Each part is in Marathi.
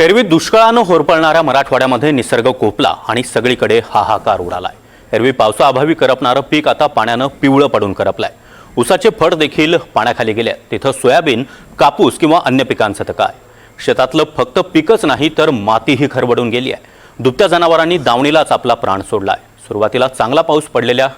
एरवी दुष्काळानं होरपळणाऱ्या मराठवाड्यामध्ये निसर्ग कोपला आणि सगळीकडे हाहाकार उडालाय. एरवी पावसाअभावी करपणारं पीक आता पाण्यानं पिवळं पडून करपलंय. उसाचे फड देखील पाण्याखाली गेले तिथं सोयाबीन कापूस किंवा अन्य पिकांचं तर काय? शेतातलं फक्त पिकच नाही तर मातीही खरबडून गेली आहे. दुभत्या जनावरांनी दावणीलाच आपला प्राण सोडलाय. सुरुवातीला चांगला पाऊस पडलेल्या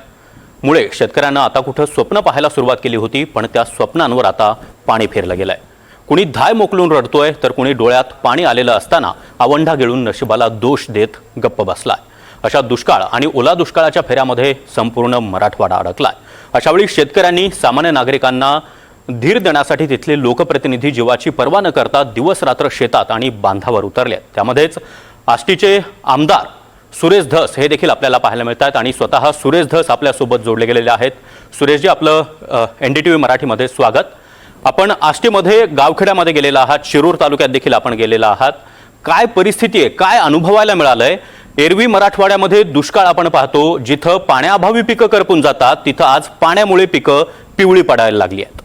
मुळे शेतकऱ्यांना आता कुठं स्वप्न पाहायला सुरुवात केली होती पण त्या स्वप्नांवर आता पाणी फेरलं आहे कुणी धाय मोकलून रडतोय तर कुणी डोळ्यात पाणी आलेलं असताना आवंढा गिळून नशिबाला दोष देत गप्प बसलाय. अशा दुष्काळ आणि ओला दुष्काळाच्या फेऱ्यामध्ये संपूर्ण मराठवाडा अडकलाय. अशावेळी शेतकऱ्यांनी सामान्य नागरिकांना धीर देण्यासाठी तिथले लोकप्रतिनिधी जीवाची पर्वा न करता दिवस रात्र शेतात आणि बांधावर उतरले त्यामध्येच आष्टीचे आमदार सुरेश धस हे देखील आपल्याला पाहायला मिळत आहेत आणि स्वतः सुरेश धस आपल्यासोबत जोडले गेलेले आहेत. सुरेशजी आपलं एन डी टी व्ही मराठीमध्ये स्वागत. आपण आष्टीमध्ये गावखेड्यामध्ये गेलेला आहात शिरूर तालुक्यात देखील आपण गेलेला आहात. काय परिस्थिती आहे? काय अनुभवायला मिळालंय? एरवी मराठवाड्यामध्ये दुष्काळ आपण पाहतो जिथं पाण्याअभावी पिकं करपून जातात तिथं आज पाण्यामुळे पिकं पिवळी पडायला लागली आहेत.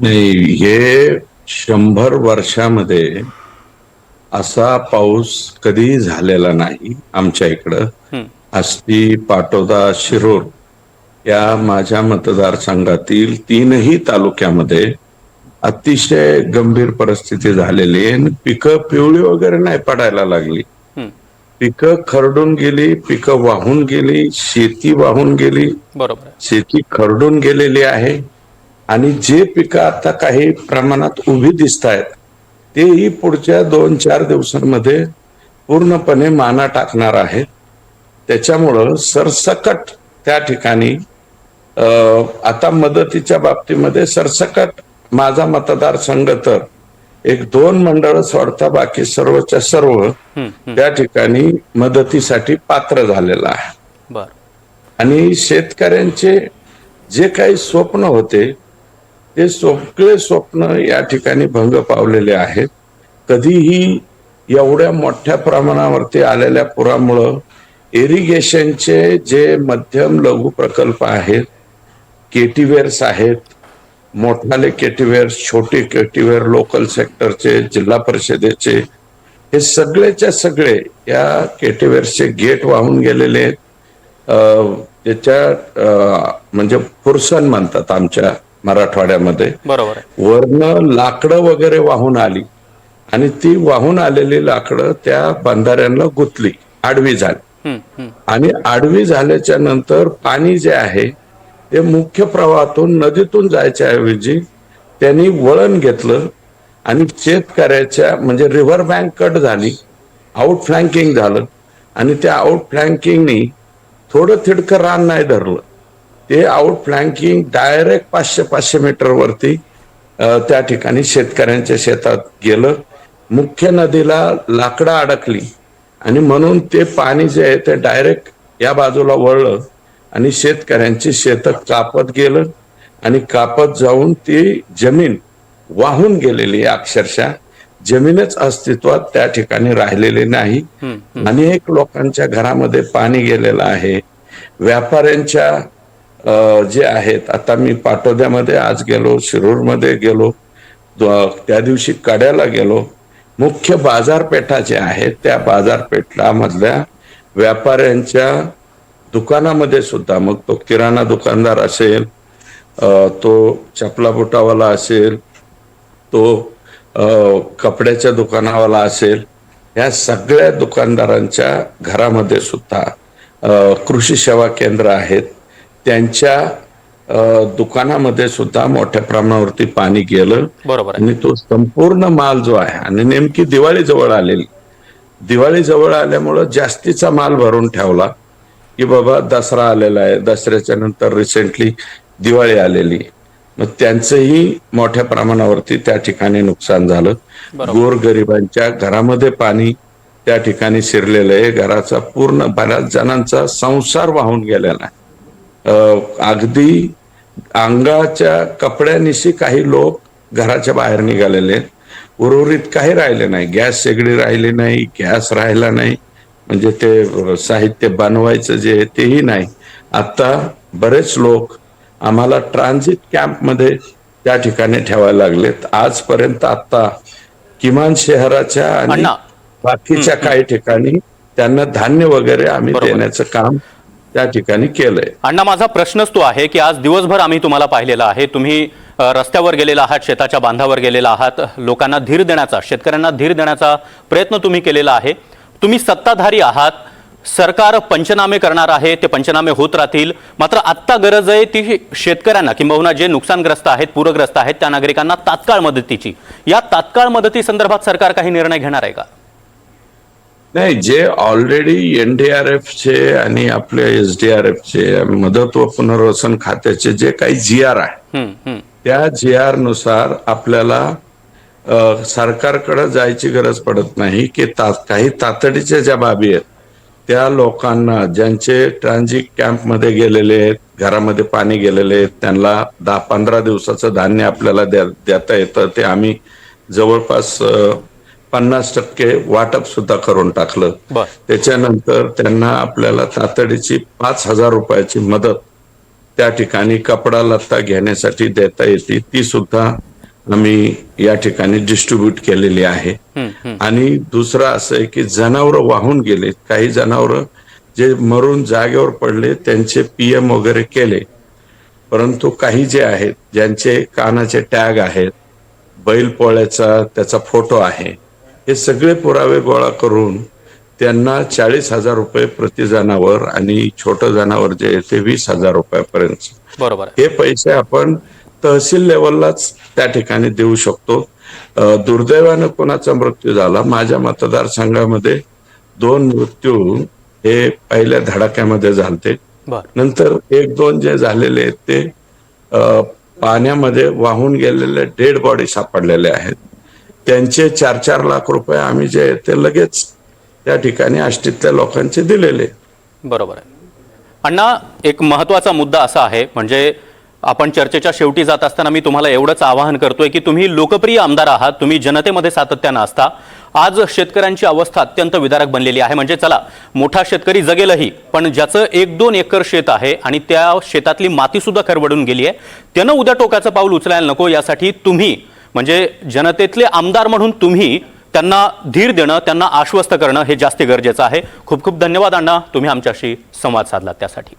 नाही हे शंभर वर्षामध्ये असा पाऊस कधी झालेला नाही आमच्या इकडं. आष्टी पाटोदा शिरूर या माझ्या मतदारसंघातील तीनही तालुक्यामध्ये अतिशय गंभीर परिस्थिती झालेली आहे पिकं पिवळी वगैरे नाही पडायला लागली. पिकं खरडून गेली पिकं वाहून गेली शेती वाहून गेली. बरोबर. शेती खरडून गेलेली आहे आणि जे पिकं आता काही प्रमाणात उभी दिसत आहेत तेही पुढच्या दोन चार दिवसांमध्ये पूर्णपणे माना टाकणार आहेत. त्याच्यामुळं सरसकट त्या ठिकाणी आता मदतीच्या बाबतीमध्ये सरसकट माझा मतदारसंघ तर एक दोन मंडळ सोडता बाकी सर्वच्या सर्व. त्या ठिकाणी मदतीसाठी पात्र झालेला आहे. बर. आणि शेतकऱ्यांचे जे काही स्वप्न होते ते सगळे स्वप्न या ठिकाणी भंग पावलेले आहेत. कधीही एवढ्या मोठ्या प्रमाणावरती आलेल्या पुरामुळं इरिगेशनचे जे मध्यम लघु प्रकल्प आहेत केटीवेअर्स आहेत. मोठाले केटीवेअर्स छोटे केटीवेअर लोकल सेक्टरचे जिल्हा परिषदेचे. हे सगळेच्या सगळे या केटीवेअर्सचे गेट वाहून गेलेले आहेत. त्याच्या म्हणजे पुरसन म्हणतात आमच्या मराठवाड्यामध्ये. बरोबर वरनं लाकडं वगैरे वाहून आली. आणि ती वाहून आलेली लाकडं त्या बंधाऱ्यांना गुंतली. आडवी झाली. आणि आडवी झाल्याच्यानंतर पाणी जे आहे ते मुख्य प्रवाहातून नदीतून जायच्या ऐवजी त्यांनी वळण घेतलं आणि शेतकऱ्याच्या म्हणजे रिव्हर बँक कट झाली आउट फ्लँकिंग झालं आणि त्या आउट फ्लँकिंगनी थोडं थिडकं रान नाही धरलं. ते आउट फ्लँकिंग डायरेक्ट पाचशे पाचशे मीटरवरती त्या ठिकाणी शेतकऱ्यांच्या शेतात गेलं. मुख्य नदीला लाकडं अडकली आणि म्हणून ते पाणी जे आहे ते डायरेक्ट या बाजूला वळलं. आणि शेतकऱ्यांची शेतं कापत गेलं आणि कापत जाऊन ती जमीन वाहून गेलेली अक्षरशः. जमीनच अस्तित्वात त्या ठिकाणी राहिलेली नाही. अनेक लोकांच्या घरामध्ये पाणी गेलेलं आहे. व्यापाऱ्यांच्या जे आहेत आता मी पाटोद्यामध्ये आज गेलो शिरूरमध्ये गेलो त्या दिवशी कड्याला गेलो. मुख्य बाजारपेठा जे आहेत त्या बाजारपेठामधल्या व्यापाऱ्यांच्या दुकानामध्ये सुद्धा मग तो किराणा दुकानदार असेल तो चपला बुटावाला असेल तो कपड्याच्या दुकानावाला असेल या सगळ्या दुकानदारांच्या घरामध्ये सुद्धा कृषी सेवा केंद्र आहेत. त्यांच्या दुकानामध्ये सुद्धा मोठ्या प्रमाणावरती पाणी गेलं. बरोबर आणि तो संपूर्ण माल जो आहे आणि नेमकी दिवाळी जवळ आलेली दिवाळी जवळ आल्यामुळं जास्तीचा माल भरून ठेवला. की बाबा दसरा आलेला आहे. दसऱ्याच्या नंतर रिसेंटली दिवाळी आलेली. मग त्यांचंही मोठ्या प्रमाणावरती त्या ठिकाणी नुकसान झालं. गोरगरिबांच्या घरामध्ये पाणी त्या ठिकाणी शिरलेलं आहे. घराचा पूर्ण बऱ्याच जणांचा संसार वाहून गेलेला आहे. अगदी अंगाच्या कपड्यानिशी काही लोक घराच्या बाहेर निघालेले आहेत. उर्वरित काही राहिले नाही. गॅस शेगडी राहिली नाही गॅस राहिला नाही. म्हणजे ते साहित्य बनवायचं जे आहे तेही नाही. आता बरेच लोक आम्हाला ट्रान्झिट कॅम्पमध्ये त्या ठिकाणी ठेवायला लागलेत. आजपर्यंत आता किमान शहराच्या आणि. बाकीच्या काही ठिकाणी त्यांना धान्य वगैरे आम्ही. देण्याचं काम त्या ठिकाणी केलंय. अण्णा माझा प्रश्नच तो आहे की आज दिवसभर आम्ही तुम्हाला पाहिलेलं आहे. तुम्ही रस्त्यावर गेलेला आहात शेताच्या बांधावर गेलेला आहात. लोकांना धीर देण्याचा शेतकऱ्यांना धीर देण्याचा प्रयत्न तुम्ही केलेला आहे. तुम्ही सत्ताधारी आहात सरकार पंचनामे करणार आहे ते पंचनामे होत राहतील. मात्र आत्ता गरज आहे ती शेतकऱ्यांना किंबहुना जे नुकसानग्रस्त आहेत पूरग्रस्त आहेत त्या नागरिकांना तात्काळ मदतीची. या तात्काळ मदती संदर्भात सरकार काही निर्णय घेणार आहे का? नाही जे ऑलरेडी एनडीआरएफ चे आणि आपल्या चे मदत व पुनर्वसन खात्याचे जे काही जी आर आहे. त्या जी आरनुसार आपल्याला सरकारकडे जायची गरज पडत नाही की ता, काही तातडीच्या ज्या बाबी आहेत त्या लोकांना ज्यांचे ट्रान्झिट कॅम्पमध्ये गेलेले आहेत घरामध्ये पाणी गेलेले आहेत त्यांना दहा पंधरा दिवसाचं धान्य आपल्याला द्या देता येतं ते आम्ही जवळपास पन्नास टक्के वाटप सुद्धा करून टाकलं. त्याच्यानंतर त्यांना आपल्याला तातडीची पाच हजार रुपयाची मदत त्या ठिकाणी कपडा लत्ता घेण्यासाठी देता येते ती सुद्धा आम्ही या ठिकाणी डिस्ट्रीब्यूट केलेली आहे. आणि दुसरं असं आहे की जनावरं वाहून गेले काही जनावरं जे मरून जागेवर पडले त्यांचे पीएम वगैरे केले. परंतु काही जे आहेत ज्यांचे कानाचे टॅग आहेत बैल पोळ्याचा त्याचा फोटो आहे हे सगळे पुरावे गोळा करून त्यांना चाळीस हजार रुपये प्रति जनावर आणि छोटं जनावर जे आहे ते वीस हजार रुपयापर्यंत. बरोबर हे पैसे आपण तहसील लेवललाच त्या ठिकाणी देऊ शकतो. दुर्दैवानं कोणाचा मृत्यू झाला? माझ्या मतदारसंघामध्ये दोन मृत्यू हे पहिल्या धडाक्यामध्ये झालते. नंतर एक दोन जे झालेले आहेत ते पाण्यामध्ये वाहून गेलेले डेड बॉडी सापडलेले आहेत. त्यांचे चार चार लाख रुपये आम्ही जे ते लगेच त्या ठिकाणी आष्टीतल्या लोकांचे दिलेले. बरोबर आहे. अण्णा एक महत्त्वाचा मुद्दा असा आहे म्हणजे आपण चर्चेच्या शेवटी जात असताना मी तुम्हाला एवढंच आवाहन करतोय की तुम्ही लोकप्रिय आमदार आहात तुम्ही जनतेमध्ये सातत्यानं असता. आज शेतकऱ्यांची अवस्था अत्यंत विदारक बनलेली आहे. म्हणजे चला मोठा शेतकरी जगेलही पण ज्याचं एक दोन एकर शेत आहे आणि त्या शेतातली मातीसुद्धा खरवडून खरबडून गेली आहे त्यानं उद्या टोकाचं पाऊल उचलायला नको. यासाठी तुम्ही म्हणजे जनतेतले आमदार म्हणून तुम्ही त्यांना धीर देणं त्यांना आश्वस्त करणं हे जास्त गरजेचं आहे. खूप खूप धन्यवाद अण्णा. तुम्ही आमच्याशी संवाद साधला त्यासाठी.